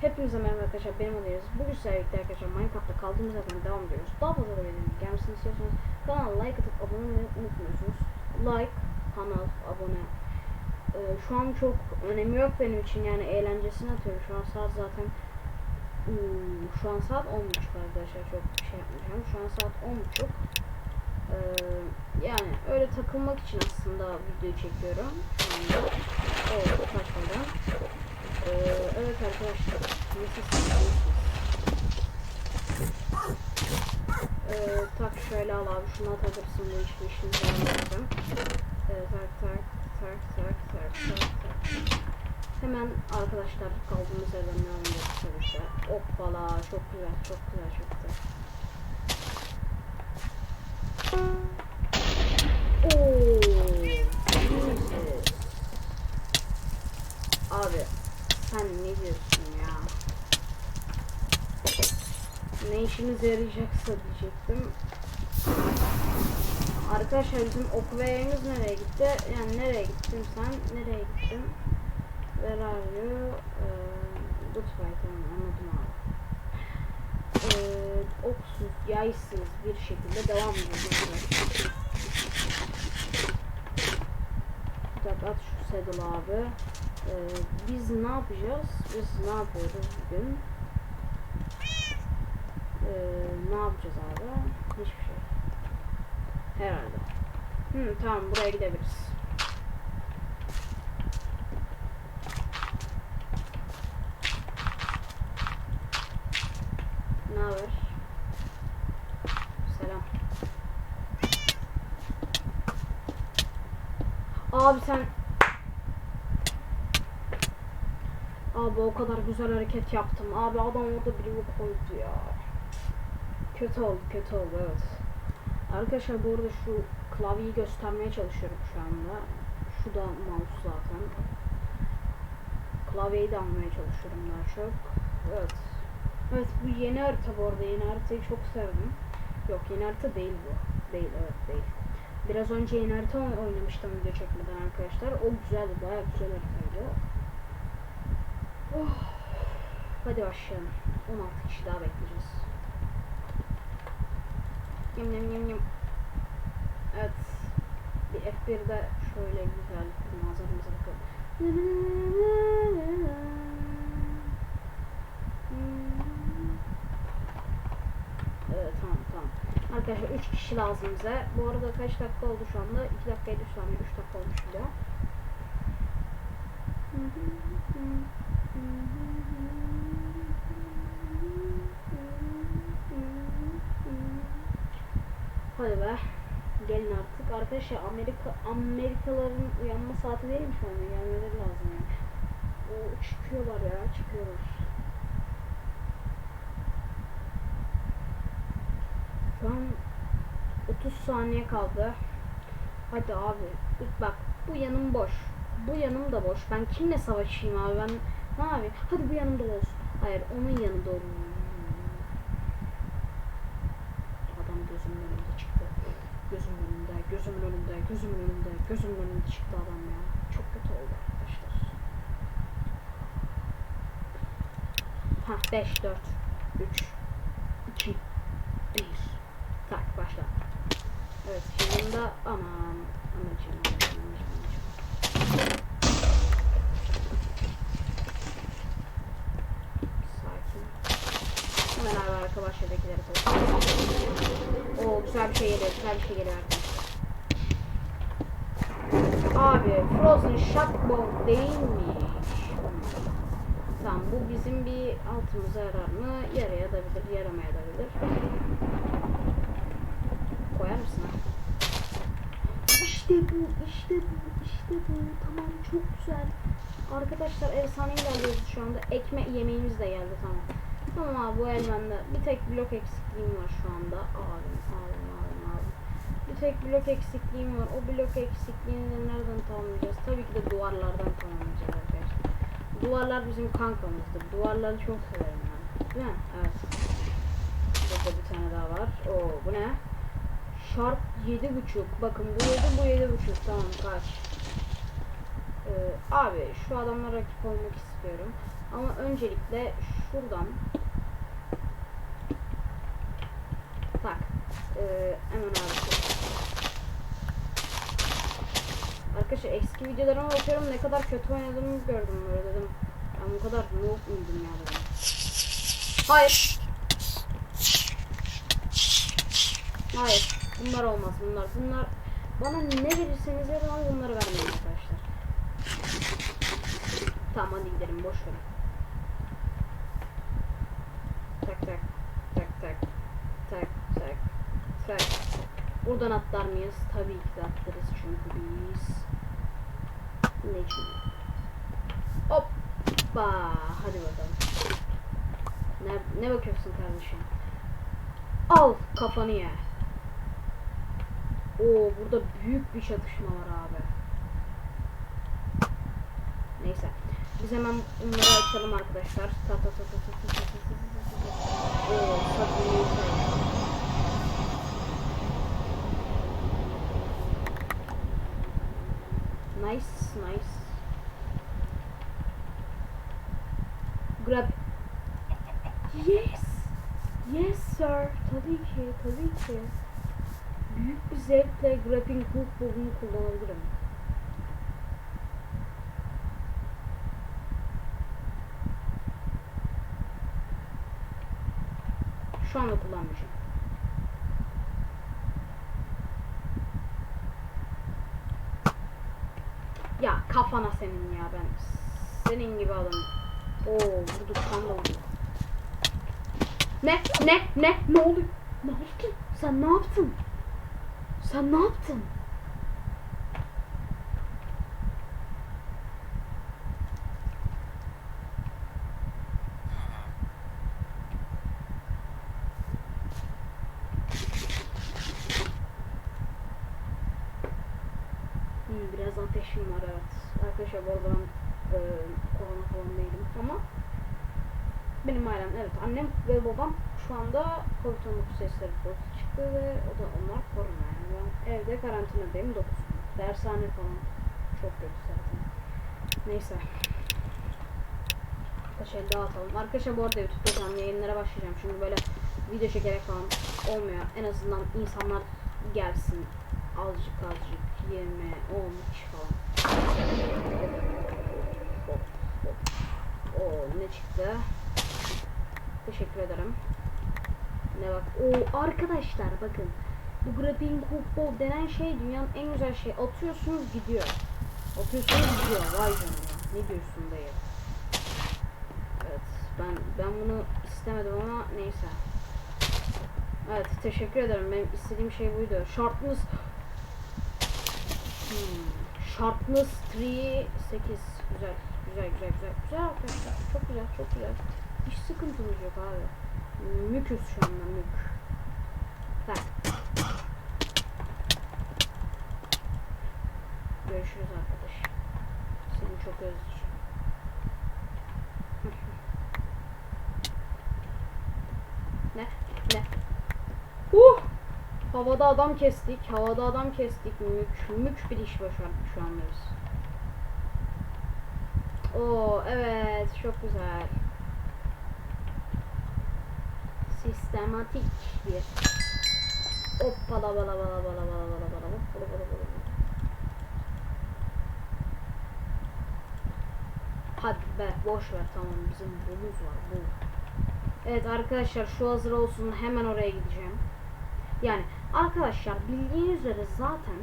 Hepinize merhaba arkadaşlar benim oluyoruz. Bugün sizlerle birlikte arkadaşlar Minecraft'ta kaldığımız yerden devam ediyoruz. Daha fazla da videonun gelmesini istiyorsanız kanala like atıp abone olmayı unutmuyorsunuz. Like, kanal, abone. Ee, şu an çok önemi yok benim için yani eğlencesini atıyorum. Şu an saat zaten hmm, şu an saat 10.30 arkadaşlar çok şey yapmayacağım. Şu an saat 10.30. Ee, yani öyle takılmak için aslında video çekiyorum şu anda. Evet, başladım. Ee, evet arkadaşlar, nasılsınız? Ee, tak şöyle al abi, şunu atabilirsin bu işte işini beğenmezdim. Ee, tak tak tak tak tak tak tak. Hemen arkadaşlar kaldığımız yerden devam ediyoruz arkadaşlar. Hoppala, çok güzel, çok güzel, çok güzel. Oo, Jesus. Abi sen ne diyorsun ya? Ne işimize yarayacaksa diyecektim. Arkadaşlar bizim ok ve yayımız nereye gitti? Yani nereye gittin sen? Nereye gittin? Where are you? Ee, Goodbye tamam anladım abi. Ee, oksuz, yaysız bir şekilde devam ediyoruz. at şu saddle abi. Ee, biz ne yapacağız? Biz ne yapıyoruz bugün? Ee, ne yapacağız abi? Hiçbir şey. Herhalde. Hı, tamam buraya gidebiliriz. Ne haber? Selam. Abi sen Abi o kadar güzel hareket yaptım. Abi adam orada biri koydu ya. Kötü oldu, kötü oldu evet. Arkadaşlar bu arada şu klavyeyi göstermeye çalışıyorum şu anda. Şu da mouse zaten. Klavyeyi de almaya çalışıyorum daha çok. Evet. Evet bu yeni harita bu arada. Yeni haritayı çok sevdim. Yok yeni harita değil bu. Değil evet değil. Biraz önce yeni harita oynamıştım video çekmeden arkadaşlar. O güzeldi. Bayağı güzel haritaydı. Oh. Hadi başlayalım. 16 kişi daha bekleyeceğiz. Yum yum yum yum. Evet. Bir F1'de şöyle güzel bir manzaramıza bakalım. Evet tamam tamam. Arkadaşlar 3 kişi lazım bize. Bu arada kaç dakika oldu şu anda? 2 dakikaydı şu anda 3 dakika olmuş bile. Hadi be. Gelin artık. Arkadaşlar Amerika Amerikalıların uyanma saati değil mi şu anda? Gelmeleri lazım yani. O çıkıyorlar ya, çıkıyorlar. Şu an 30 saniye kaldı. Hadi abi. Bak bu yanım boş. Bu yanım da boş. Ben kimle savaşayım abi? Ben ne abi? Hadi bu yanım dolu olsun. Hayır onun yanı dolu. Adam gözümün önünde çıktı. Gözümün önünde, gözümün önünde, gözümün önünde, gözümün önünde çıktı adam ya. Çok kötü oldu arkadaşlar. Ha 5, 4, 3, 2, 1. Tak başla. Evet şimdi de aman anacığım anacığım anacığım. Sakin. Hemen abi arka koyalım. Oo güzel bir şey geliyor güzel bir şey geliyor arkadaşlar. Abi Frozen Shotbow değilmiş. Tamam bu bizim bir altımıza yarar mı? Yarayabilir, yaramayabilir. Koyar mısın ha? İşte bu, işte bu, işte bu. Tamam çok güzel. Arkadaşlar efsane ilerliyoruz şu anda. Ekme yemeğimiz de geldi tamam. Tamam abi bu el bende. Bir tek blok eksikliğim var şu anda. Abim, abim, abim. Bir tek blok eksikliğim var. O blok eksikliğini de nereden tamamlayacağız? Tabii ki de duvarlardan tamamlayacağız arkadaşlar. Duvarlar bizim kankamızdır. Duvarları çok severim ben. Değil mi? Evet. Burada bir tane daha var. Oo bu ne? Sharp yedi buçuk. Bakın bu yedi bu yedi buçuk. Tamam kaç. Ee, abi şu adamlara rakip olmak istiyorum. Ama öncelikle şuradan tak ee, hemen abi. Arkadaşlar eski videolarıma bakıyorum ne kadar kötü oynadığımı gördüm böyle dedim. Ben bu kadar noob muydum ya dedim. Hayır. Hayır. Bunlar olmaz bunlar. Bunlar bana ne verirseniz verin ama bunları vermeyin arkadaşlar. Tamam hadi gidelim boş verin. Tak tak tak tak tak tak tak. Buradan atlar mıyız? Tabii ki de atlarız çünkü biz. Ne çünkü? Hoppa. Hadi bakalım. Ne, ne bakıyorsun kardeşim? Al kafanı ye. Oo burada büyük bir çatışma var abi. Neyse. Biz hemen bunları açalım arkadaşlar. Ta ta ta ta ta. Nice, nice. Grab. Yes. Yes sir. Tabii ki, tabii ki. Büyük bir zevkle grappling hook bug'unu kullanabilirim. Şu anda kullanmayacağım. Ya kafana senin ya ben. Senin gibi adam. Oo vurduk kan da. Ne? Ne? Ne? Ne oluyor? Ne yaptın? Sen ne yaptın? Sen ne yaptın? Hmm, biraz ateşim var evet. Arkadaşlar bu arada ben e, korona falan değilim ama benim ailem evet annem ve babam şu anda Covid-19 testleri pozitif çıktı ve o da onlar korona yani ben evde karantinadayım 9 gün. Dershane falan çok kötü zaten. Neyse. Arkadaşlar dağıtalım. Arkadaşlar bu arada YouTube'da canlı yayınlara başlayacağım. Çünkü böyle video çekerek falan olmuyor. En azından insanlar gelsin. Azıcık azıcık 20, 10 kişi falan. Oo ne çıktı? Teşekkür ederim. Ne bak. O arkadaşlar bakın. Bu grappling hook ball denen şey dünyanın en güzel şey. Atıyorsunuz gidiyor. Atıyorsunuz gidiyor. Vay canına. Ne diyorsun dayı? Evet. Ben ben bunu istemedim ama neyse. Evet teşekkür ederim. Benim istediğim şey buydu. Sharpness Hmm. Sharpness 3 8 güzel güzel güzel güzel. Güzel arkadaşlar çok güzel çok güzel. Hiç sıkıntımız yok abi. Müküz şu anda mük. Tak görüşürüz arkadaş. Seni çok özleyeceğim. Ne? Ne? Uh! Havada adam kestik. Havada adam kestik. Mük, mük bir iş başardık şu anda biz. Oo evet çok güzel. Sistematik bir. Hoppala bala bala bala bala bala bala hoppala bala bala. Hadi be boş ver tamam bizim bulumuz var bu. Evet arkadaşlar şu hazır olsun hemen oraya gideceğim. Yani arkadaşlar bildiğiniz üzere zaten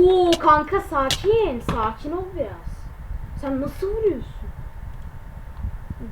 Oo kanka sakin. Sakin ol biraz. Sen nasıl vuruyorsun?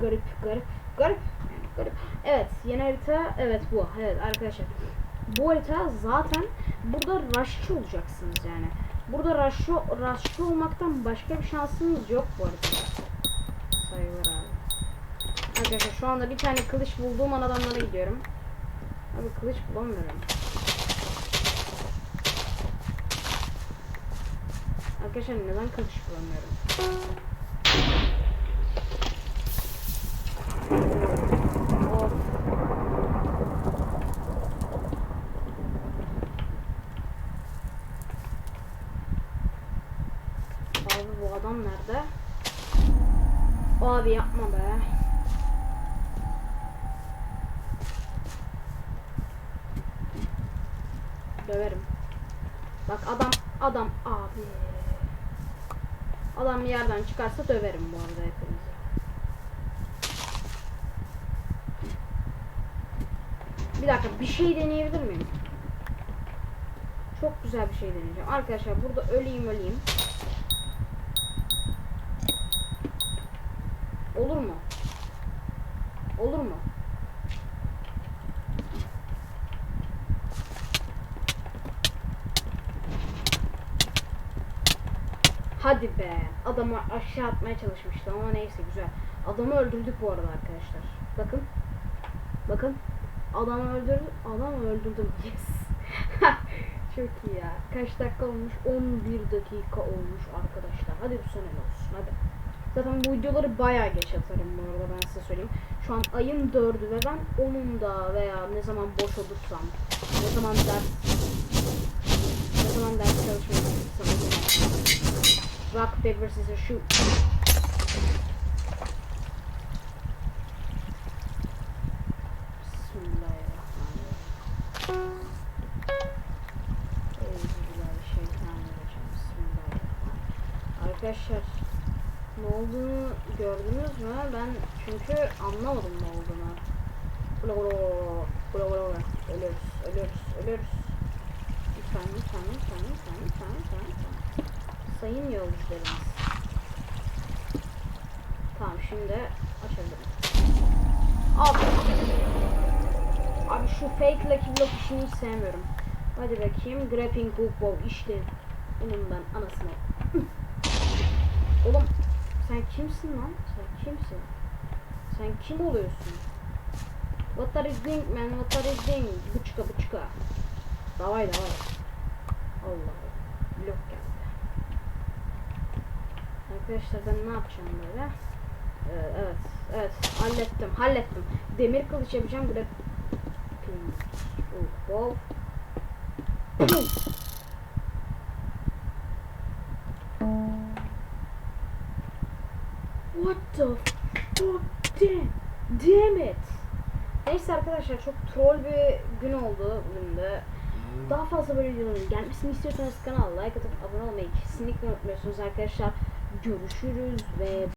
Garip, garip, garip. Garip. Evet, yeni harita evet bu. Evet arkadaşlar. Bu harita zaten burada rushçı olacaksınız yani. Burada rushçı, rushçı olmaktan başka bir şansınız yok bu haritada sayılır abi. Arkadaşlar şu anda bir tane kılıç bulduğum an adamlara gidiyorum. Abi kılıç bulamıyorum. Arkadaşlar neden kılıç bulamıyorum? Of. Abi bu adam nerede? Abi yapma be. Döverim. Bak adam adam abi. Adam bir yerden çıkarsa döverim bu arada hepinizi. Bir dakika bir şey deneyebilir miyim? Çok güzel bir şey deneyeceğim. Arkadaşlar burada öleyim öleyim. Olur mu? Olur mu? Hadi be. Adamı aşağı atmaya çalışmıştı ama neyse güzel. Adamı öldürdük bu arada arkadaşlar. Bakın. Bakın. Adamı öldürdüm. Adamı öldürdüm. Yes. Çok iyi ya. Kaç dakika olmuş? 11 dakika olmuş arkadaşlar. Hadi bu sene olsun. Hadi. Zaten bu videoları bayağı geç atarım bu arada ben size söyleyeyim. Şu an ayın 4'ü ve ben onun da veya ne zaman boş olursam, ne zaman ders Rock, paper, scissors, shoot. Arkadaşlar ne olduğunu gördünüz mü? Ben çünkü anlamadım ne olduğunu. Bula bula bula bula bula. Ölüyoruz, ölüyoruz, ölüyoruz. Lütfen, lütfen, lütfen, lütfen, lütfen, lütfen. Sayın yolcularımız. Tamam şimdi açabilirim. Abi. Abi şu fake lucky block işini sevmiyorum. Hadi bakayım. Grappling hook wow işte. Bunun ben anasını. Oğlum sen kimsin lan? Sen kimsin? Sen kim oluyorsun? What are you doing man? What are you doing? Bıçka bıçka. Davay davay. Allah. Blok geldi. Arkadaşlar ben ne yapacağım böyle? Ee, evet. Evet. Hallettim. Hallettim. Demir kılıç yapacağım. Oh, wow. What the fuck damn, damn it. Neyse arkadaşlar çok troll bir gün oldu bugün de. Daha fazla böyle videoların gelmesini istiyorsanız kanala like atıp abone olmayı kesinlikle unutmuyorsunuz arkadaşlar. Görüşürüz ve